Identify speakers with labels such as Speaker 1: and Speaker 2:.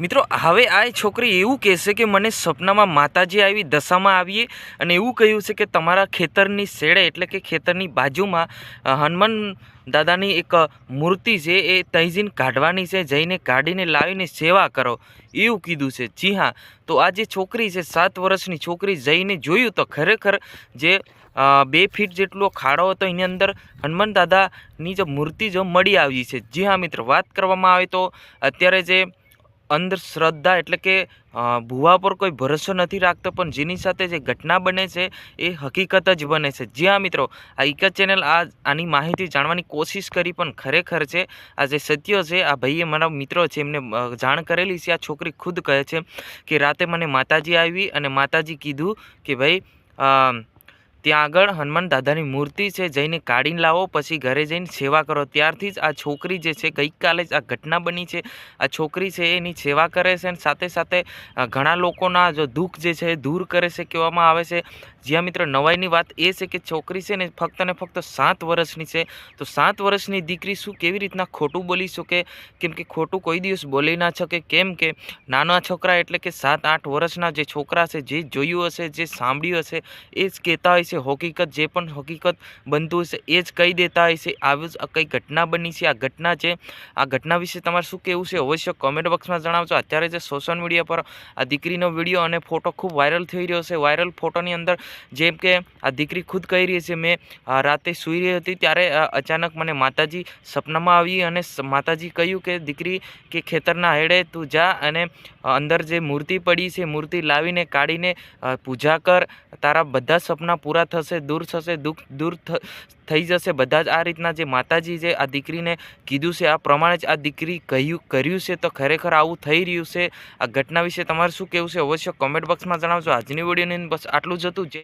Speaker 1: મિત્રો, હવે આ છોકરી એવું કહેશે કે મને સપનામાં માતાજી આવી, દશામાં આવીએ અને એવું કહ્યું છે કે તમારા ખેતરની શેડે એટલે કે ખેતરની બાજુમાં હનુમાન દાદાની એક મૂર્તિ છે એ તૈજીને કાઢવાની છે, જઈને કાઢીને લાવીને સેવા કરો. એવું કીધું છે. જી હા. તો આ જે છોકરી છે, સાત વર્ષની છોકરી જઈને જોયું તો ખરેખર જે બે ફીટ જેટલો ખાડો હતો એની અંદર હનુમાન દાદાની જે મૂર્તિ જો મળી આવી છે. જી હા, મિત્રો. વાત કરવામાં આવે તો અત્યારે જે અંધશ્રદ્ધા એટલે કે ભૂવા પર કોઈ ભરોસો નથી રાખતો, પણ જેની સાથે જે ઘટના બને છે, એ હકીકત જ બને છે. જી મિત્રો, આ એક જ ચેનલ આ, આની માહિતી જાણવાની કોશિશ કરી, પણ ખરેખર છે, આ જે સત્ય છે, આ ભાઈએ મારા મિત્રો છે, એમને જાણ કરેલી છે, આ છોકરી ખુદ કહે છે કે, રાતે મને માતાજી આવી અને માતાજી કીધું કે ભાઈ ત્યાં આગળ હનુમાન દાદાની મૂર્તિ છે, જઈને કાઢીને લાવો, પછી ઘરે જઈને સેવા કરો. ત્યારથી જ આ છોકરી જે છે, ગઈકાલે જ આ ઘટના બની છે. આ છોકરી છે, એની સેવા કરે છે અને સાથે સાથે ઘણા લોકોના જો દુઃખ જે છે દૂર કરે છે, કહેવામાં આવે છે. જ્યાં મિત્રો નવાઈની વાત એ છે કે છોકરી છે ને ફક્ત ને ફક્ત સાત વર્ષની છે. તો સાત વર્ષની દીકરી શું કેવી રીતના ખોટું બોલી શકે? કેમ કે ખોટું કોઈ દિવસ બોલી ના શકે. કેમ કે નાના છોકરા એટલે કે સાત આઠ વર્ષના જે છોકરા છે, જે જોયું હશે, જે સાંભળ્યું હશે, એ જ કહેતા હોય છે. હકીકત જે પણ હકીકત બનતું હશે, એ જ કહી દેતા હોય છે. આવી જ કઈ ઘટના બની છે? આ ઘટના છે? આ ઘટના વિશે તમારે શું કહેવું છે? અવશ્ય કોમેન્ટ બોક્સમાં જણાવજો. અત્યારે જે સોશિયલ મીડિયા પર આ દીકરીનો વીડિયો અને ફોટો ખૂબ વાયરલ થઈ રહ્યો છે. વાયરલ ફોટોની અંદર જેમ કે, આ દીકરી ખુદ કહી રહી છે, મેં રાતે સૂઈ રહી હતી ત્યારે અચાનક મને માતાજી સપનામાં આવી અને માતાજી કહ્યું કે, દીકરી, કે ખેતરના હેડે તું જા અને અંદર જે મૂર્તિ પડી છે, મૂર્તિ લાવીને કાઢીને પૂજા કર. તારા બધા સપના પૂરા થશે, દૂર થશે, દુઃખ દૂર થઈ જશે. બધા જ આ રીતના જે માતાજી જે આ દીકરીને કીધું છે, આ પ્રમાણે જ આ દીકરી કહ્યું, કર્યું છે, તો ખરેખર આવું થઈ રહ્યું છે. આ ઘટના વિશે તમારે શું કહેવું છે, અવશ્ય કોમેન્ટ બોક્સમાં જણાવજો. આજની વિડીયોની બસ આટલું જ હતું. જે